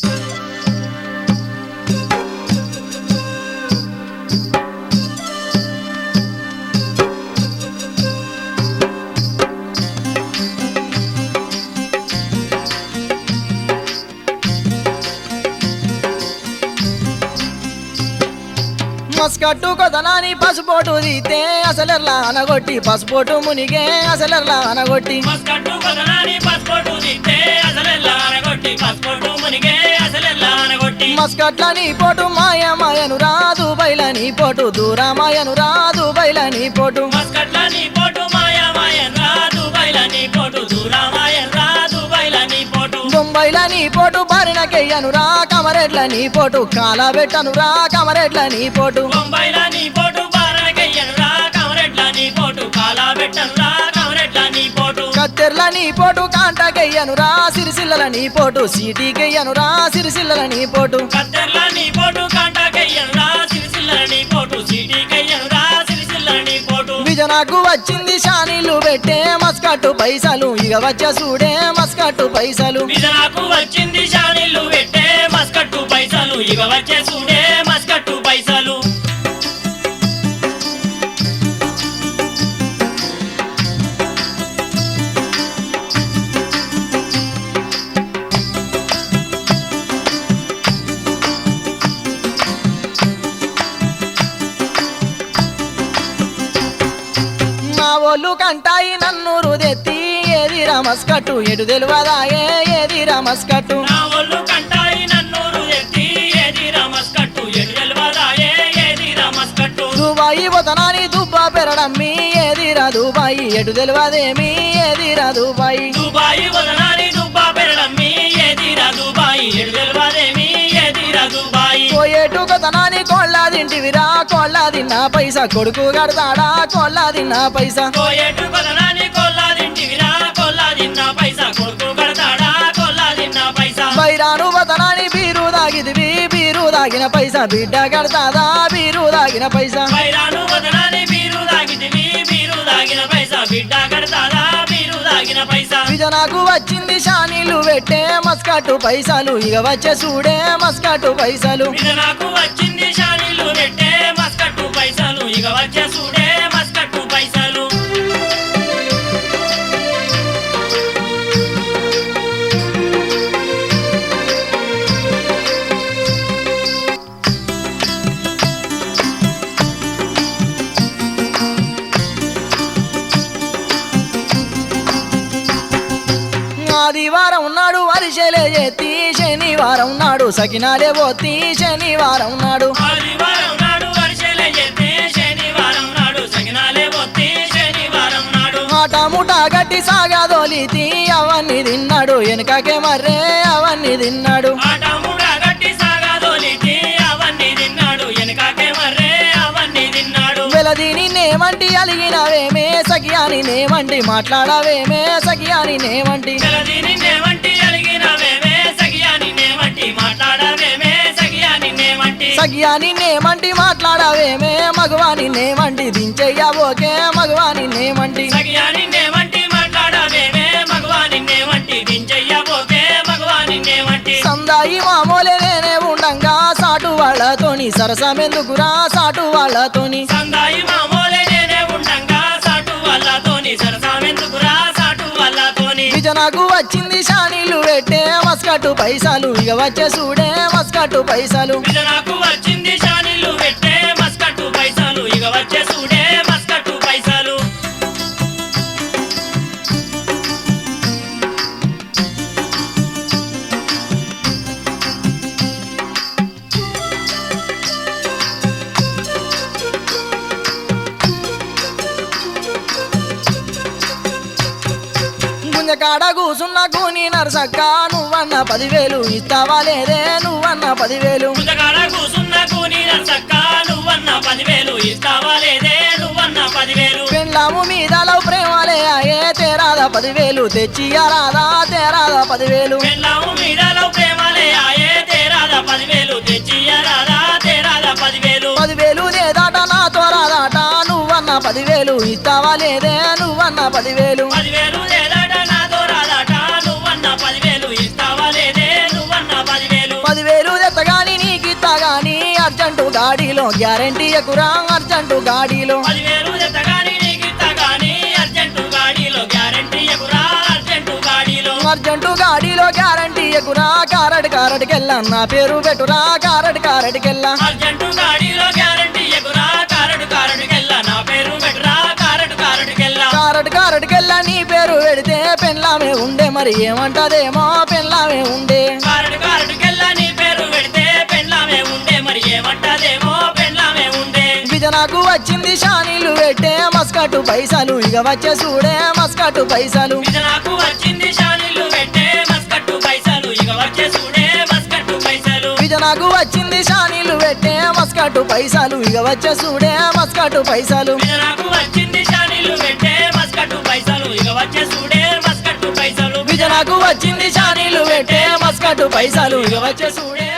మస్కట్టు కొదనాని పసుపోటు తీతే అసలెర్లా అనగొట్టి పసుపోటు మునిగే అసలెర్లా అనగొట్టి. మస్కట్లని పోటు మాయ మాయను రాదు బయలని పోటు దూరమాయను రాదు బయలని పోటు. మస్కట్ల పోటు బారినకెయ్యను రా కమరెడ్లని పోటు కాలబెట్టను రా కమరెడ్లని పోటు బొంబాయిల నీ పోటు బారణకయ్యను రా కమరెడ్ల నీ పోటు కాలా పెట్టను రా కమరెడ్ల నీ పోటు కత్తెర్లని పోటు కాంటకెయ్యను రా సిరిసిల్లలని పోటు సీటీకెయ్యను రా సిరిసిల్లలని పోటు కత్తెర్ల నీ పోటు కాంటాకయ్యను నాకు వచ్చింది షానీలు పెట్టే మస్కట్టు పైసలు. ఇక వచ్చే చూడే మస్కట్టు పైసలు. నాకు వచ్చింది షానీలు పెట్టే మస్కట్టు పైసలు. ఇక వచ్చే చూడే కంటాయి నన్ను రుదెత్తి. ఏది మస్కట్టు ఎటు తెలియదాయే ఏది ఏది తెలవదాయే ఏది మస్కట్టు దుబాయి వదనాని దుబ్బా పెరడమ్మి. ఏది రా దుబాయి? ఎటు తెలియదేమి ఏది రా దుబాయి? దుబాయి వదనాని దుబ్బా పెరడమ్మి. దుబాయి? దుబాయి పోయేటు కొతనాని కోళ్ళ తింటివిరా కోళ్ళ తిన్న పైసా కొడుకు కడతాడా కోళ్ళ తిన్న పైసా? కోయేటు వదనాని కొల్లా తింటివిరా కొల్లా తిన్న పైసా కొడుకు కడతాడా కొల్లా తిన్న పైసా? బైరాను వదనాని బీరు దాగిదివి బీరు దాగిన పైసా బిడ్డ కడతాదా బీరు దాగిన పైసా? పైరాను వదనాని బీరు దాగితివి బీరు దాగిన పైసా బిడ్డ కడతాడా బీరు దాగిన పైసా? విజనకు షానీలు పెట్టే మస్కాటు పైసలు. ఇక వచ్చే చూడే మస్కాటు పైసలు. నాకు వచ్చింది షానీలు పెట్టే మస్కాటు పైసలు. ఇక వచ్చే చూడే ఆదివారం నాడు వరిసెలే చేతి శనివారం నాడు సకినాలే పోతి శనివారం నాడు ఆదివారం నాడు వర్షలే చేస్తే శనివారం నాడు సగినాలే పోతే శనివారం నాడు ఆట ముఠా గట్టి సాగాదోలితి అవన్నీ తిన్నాడు. వెనుకకే మర్రే అవన్నీ తిన్నాడు. ఆట నేమంటి అలిగినవేమే సఖియాని నేమంటి మాట్లాడవేమే సఖియాని నేమంటి సఖియాని నేమంటి మాట్లాడవేమే మగవాని నేమంటి నేమంటి మాట్లాడవేమే మగవాని నేమంటి నేమంటి సందాయి మామూలే నేనే ఉండంగా సాటు వాళ్ళతోని సరసమెందుకురా సాటు వాళ్ళతోని సందాయి మామూలే నాకు వచ్చింది షానీలు పెట్టే మస్కట్టు పైసలు. ఇక వచ్చే చూడే మస్కట్టు పైసలు. నాకు వచ్చింది షానీలు గుంజకాడ కూసున్న కూని నరసక్క నువ్వన్న పదివేలు ఇస్తావా లేదే? నువ్వన్న పదివేలు. కూసున్న కూని నర్సక్క నువ్వన్న పదివేలు ఇస్తావా లేదే? నువ్వన్న పదివేలు. పెళ్ళాము మీద లవ్ ప్రేమలే అయ్యే తేరాదా పదివేలు తెచ్చియరాదా తేరాదా పదివేలు. పెళ్ళాము మీదలో ప్రేమలే ఆయే తేరాదా పదివేలు తెచ్చియరాదా తేరాదా పదివేలు. పదివేలు లేదాట నాతో రాదాట నువ్వన్న పదివేలు ఇస్తావా లేదే? నువ్వన్న పదివేలు. పదివేలు లేదే గాడిలో గ్యారంటీ ఎకురా అర్జెంటు గాడిలో అర్జెంటు గాడిలో. గ్యారంటీ ఎకురా కారడి కారడికెళ్ళా నా పేరు పెట్టురా కారడి కారడికెళ్ళా అర్జెంటు గాడిలో గ్యారంటీ ఎగురా కారడు కారడుకెళ్ళా నా పేరు పెట్టురా కారడు కారడుకెళ్ళా కారడి కారడికెళ్ళా నీ పేరు పెడితే పెన్లామే ఉండే మరి ఏమంటదేమో పెన్లామే ఉండే. కారడు కారడుకెళ్ళా మస్కటు పైసలు ఇక వచ్చే చూడే మస్కటు పైసలు. నాకు వచ్చింది షానీలు పెట్టే మస్కట్టు పైసలు ఇక వచ్చే చూడే మస్కట్టు పైసలు. విజనకు వచ్చింది షానీలు పెట్టే మస్కటు పైసలు ఇక వచ్చే చూడే మస్కటు పైసలు. నాకు వచ్చింది షానీలు పెట్టే మస్కట్టు పైసలు ఇక వచ్చే చూడే మస్కట్టు పైసలు. విజనకు వచ్చింది షానీలు పెట్టే మస్కటు పైసలు ఇక వచ్చే చూడే